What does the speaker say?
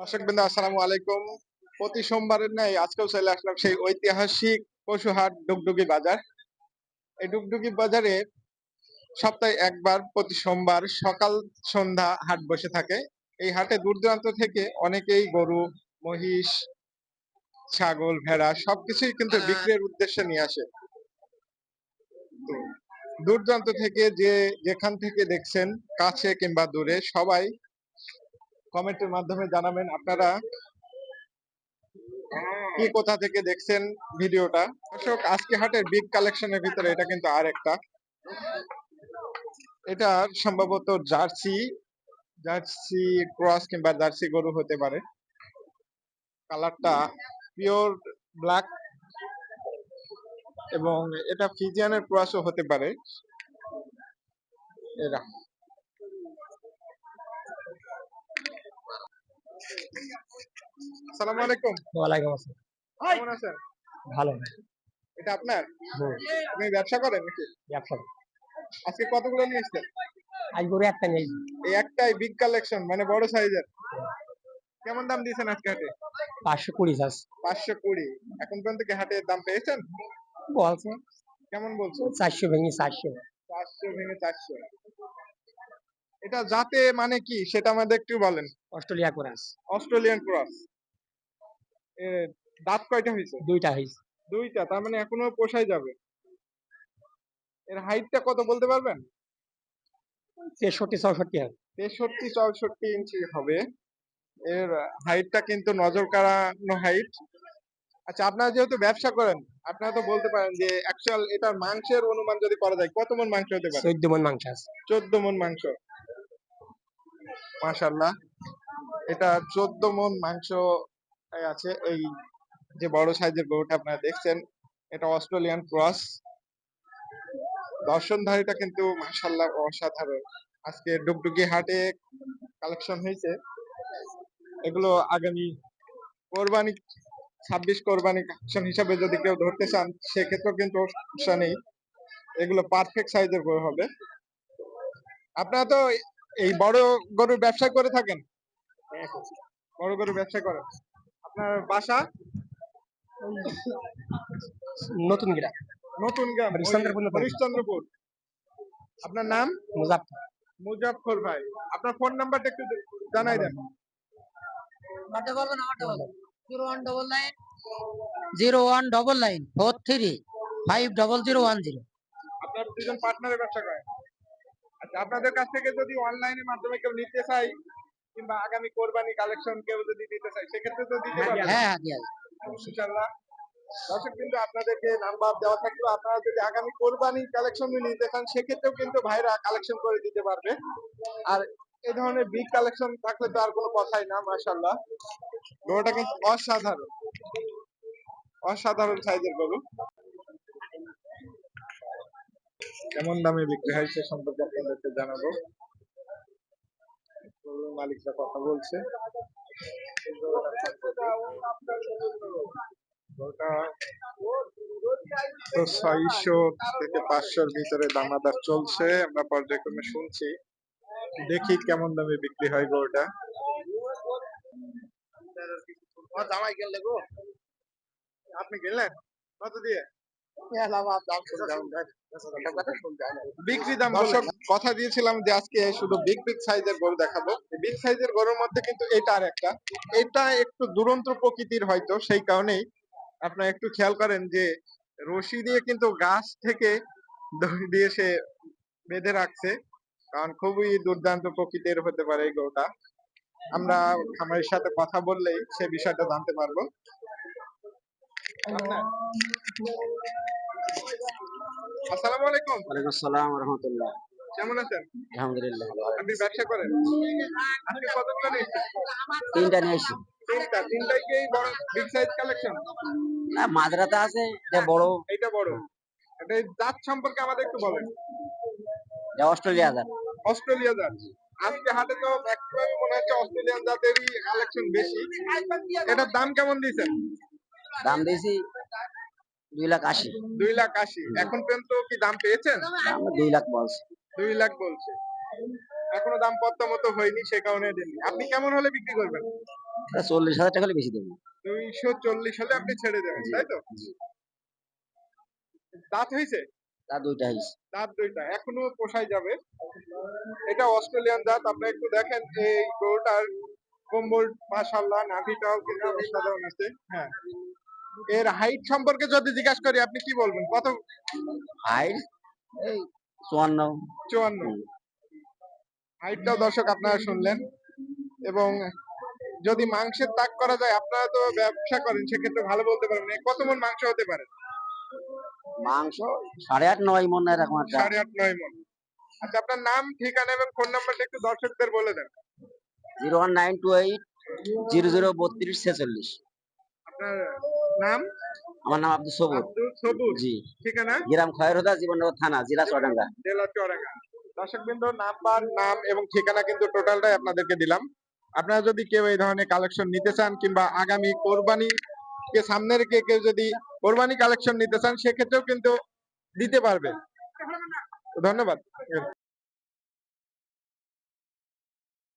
দর্শক বিন্দু আসসালামু আলাইকুম। প্রতি সোমবারের ন্যায় আজকেও চলে আসলাম সেই ঐতিহাসিক পশুহাট ডুগডুগি বাজার। এই ডুগডুগি বাজারে সপ্তাহে একবার প্রতি সোমবার সকাল সন্ধ্যা হাট বসে থাকে। এই হাটে দূর দূরান্ত থেকে অনেকেই গরু মহিষ ছাগল ভেড়া সবকিছুই কিন্তু বিক্রির উদ্দেশ্যে নিয়ে আসে। দূর দূরান্ত থেকে যে যেখান থেকে দেখছেন কাছে কিংবা দূরে সবাই কমেন্টের মাধ্যমে জানাবেন আপনারা। কি কোথা থেকে দেখছেন ভিডিওটা? দর্শক আজকে হাটের বিগ কালেকশনের ভিতরে এটা কিন্তু আর একটা। এটা সম্ভবত জার্সি জার্সি ক্রস কিংবা জার্সি গরু হতে পারে। কালারটা পিওর ব্ল্যাক এবং এটা ফিজিয়ানের ক্রসও হতে পারে। এরা। আসসালামু আলাইকুম। ওয়ালাইকুম আসসালাম। কেমন আছেন? ভালো। এটা আপনার? আপনি ব্যবসা করেন নাকি? ব্যবসা আজকে কতগুলো নিয়ে এসছেন? আজ গরু একটা নেই এই একটাই বিগ কালেকশন মানে বড় সাইজের। কেমন দাম দিয়েছেন আজকে হাটে? পাঁচশো কুড়ি চাষ। পাঁচশো কুড়ি। এখন পর্যন্ত কি হাটের দাম পেয়েছেন? বলছে। কেমন বলছো চারশো ভেঙে চারশো। চারশো ভেঙে চারশো। এটা জাতে মানে কি সেটা আমাদের একটু বলেন। Australia cross. Australian cross. দাঁত কয়টা হয়েছে দুইটা হয়েছে দুইটা তার মানে এখনও পোষাই যাবে। এর হাইটটা কত বলতে পারবেন? তেষট্টি চৌষট্টি হবে। তেষট্টি চৌষট্টি ইঞ্চি হবে। এর হাইটটা কিন্তু নজর কাড়ানো হাইট। আচ্ছা আপনারা যেহেতু ব্যবসা করেন আপনারা তো বলতে পারেন যে অ্যাকচুয়াল এটার মাংসের অনুমান যদি করা যায় কত মন মাংস হতে পারে? চোদ্দ মন মাংস আছে। চোদ্দ মন মাংস। মাশাল্লাহ এটা চোদ্দ মন মাংস আছে। এই যে বড় সাইজের গরুটা আপনারা দেখছেন, এটা অস্ট্রেলিয়ান ক্রস। দর্শনধারীটা কিন্তু মাশাল্লাহ অসাধারণ। আজকে ডুগডুগি হাটে কালেকশন হয়েছে। এগুলো আগামী কোরবানি, ছাব্বিশ কোরবানি কালেকশন হিসাবে যদি কেউ ধরতে চান, সেক্ষেত্রেও কিন্তু সমস্যা নেই। এগুলো পারফেক্ট সাইজের গরু হবে। আপনারা তো এই বড় গরুর ব্যবসা করে থাকেন? বড় গরুর ব্যবসা করেন আপনার বাসা? নতুন গ্রাম। নতুন গ্রাম হরিশ্চন্দ্রপুর আপনার নাম? মুজাফর মুজাফর ভাই। আপনার ফোন নাম্বারটা একটু জানাই দেন। Zero one double nine zero one double nine four three five double zero one zero আপনার দুজন পার্টনারের ব্যবসা করেন। আপনাদের কাছ থেকে যদি অনলাইনের মাধ্যমে কেউ নিতে চাই কিংবা আগামী কোরবানি কালেকশন কেউ যদি নিতে চাই সেক্ষেত্রে তো দিতে পারবেন। হ্যাঁ হ্যাঁ দিয়া ইনশাআল্লাহ। দর্শক কিন্তু আপনাদেরকে নাম্বার দেওয়া থাকবে আপনারা যদি আগামী কোরবানি কালেকশন নিতে চান সেক্ষেত্রেও কিন্তু ভাইরা কালেকশন করে দিতে পারবে। আর এই ধরনের বিগ কালেকশন থাকলে তো আর কোনো কথাই না মাশাআল্লাহ। গরুটা কিন্তু অসাধারণ। অসাধারণ সাইজের গরু। কেমন দামে বিক্রি হয় সে সম্পর্কে আপনাদেরকে জানাব। মালিকরা কথা বলছে। ছয়শো থেকে পাঁচশোর ভিতরে দামাদার চলছে আমরা পর্যায়ক্রমে শুনছি। দেখি কেমন দামে বিক্রি হয় গরুটা। জামাই গেলে গো। আপনি গেলেন কত দিয়ে? বিক্রি দাম দর্শক কথা দিয়েছিলাম যে আজকে শুধু বিগ বিগ সাইজের গরু দেখাবো। বিগ সাইজের গরুর মধ্যে কিন্তু এটা আর একটা। এটা একটু দুরন্ত প্রকৃতির হয়তো সেই কারণেই আপনারা একটু খেয়াল করেন যে রশি দিয়ে কিন্তু গাছ থেকে দড়ি দিয়ে সে বেঁধে রাখছে কারণ খুবই দুর্দান্ত প্রকৃতির হতে পারে এই গরুটা। আমরা খামারের সাথে কথা বললেই সে বিষয়টা জানতে পারব? আসসালামু আলাইকুম। ওয়ালাইকুম সালাম রহমতুল্লাহ কেমন আছেন? আলহামদুলিল্লাহ আপনি ব্যবসা করেন? আপনি কতগুলো নিয়েছেন তিনটা নিয়ে এসছি। তিনটা। তিনটাই কি বড় বিগ সাইজ কালেকশন না মাদ্রাতে আছে এটা বড়। এইটা বড়। এটা জাত সম্পর্কে আমাদের একটু বলেন। এটা অস্ট্রেলিয়া জাত। অস্ট্রেলিয়া জাত। আজকে হাটে তো ম্যাক্সিমাম মনে হচ্ছে অস্ট্রেলিয়ান জাতেরই কালেকশন বেশি। এটার দাম কেমন দিয়েছেন? দাম দিয়েছি দুই লাখ আশি। দুই লাখ আশি। এখন পর্যন্ত কি দাম পেয়েছেন? দুই লাখ বলছে। দুই লাখ বলছে। এখনও দাম পত্তা মতো হয়নি সে কারণে দেননি। আপনি কেমন হলে বিক্রি করবেন? চল্লিশ হাজার টাকা হলে বেশি দেবো। দুইশো চল্লিশ হলে আপনি ছেড়ে দেবেন তাই তো। দাঁত হয়েছে? তা দুইটা হইছে দাঁত দুইটা। এখনও পোষাই যাবে। এটা অস্ট্রেলিয়ান জাত আপনি একটু দেখেন এই গরুটার কম্বল মাশাল্লাহ নাভিটাও কিন্তু অসাধারণ আছে। হ্যাঁ। এর হাইট সম্পর্কে যদি জিজ্ঞাসা করি আপনি কি বলবেন? কত? হাইট এই চুয়ান্ন। চুয়ান্ন। হাইটটাও দর্শক আপনারা শুনলেন। এবং যদি মাংসের তাক করা যায় আপনারা তো ব্যবসা করেন সেক্ষেত্রে ভালো বলতে পারবেন। কত মন মাংস হতে পারে? মাংস সাড়ে আট নয় মন এরকম সাড়ে আট নয় মন। আচ্ছা আপনার নাম ঠিকানা এবং ফোন নাম্বারটা একটু দর্শকদের বলে দেন। Zero one nine two eight zero zero বত্রিশ ছেচল্লিশ। আপনার নাম? আমার নাম আব্দুল সবুর। আব্দুল সবুজ জি। ঠিকানা? গ্রাম খয়রদা জীবননগর থানা জেলা চুয়াডাঙ্গা। জেলা চুয়াডাঙ্গা। দর্শক বিন্দু নাম্বার নাম এবং ঠিকানা কিন্তু টোটালটাই আপনাদেরকে দিলাম। আপনারা যদি কেউ এই ধরনের কালেকশন নিতে চান কিংবা আগামী কোরবানি কে সামনে রেখে কেউ যদি কোরবানি কালেকশন নিতে চান সেক্ষেত্রেও কিন্তু দিতে পারবে ধন্যবাদ।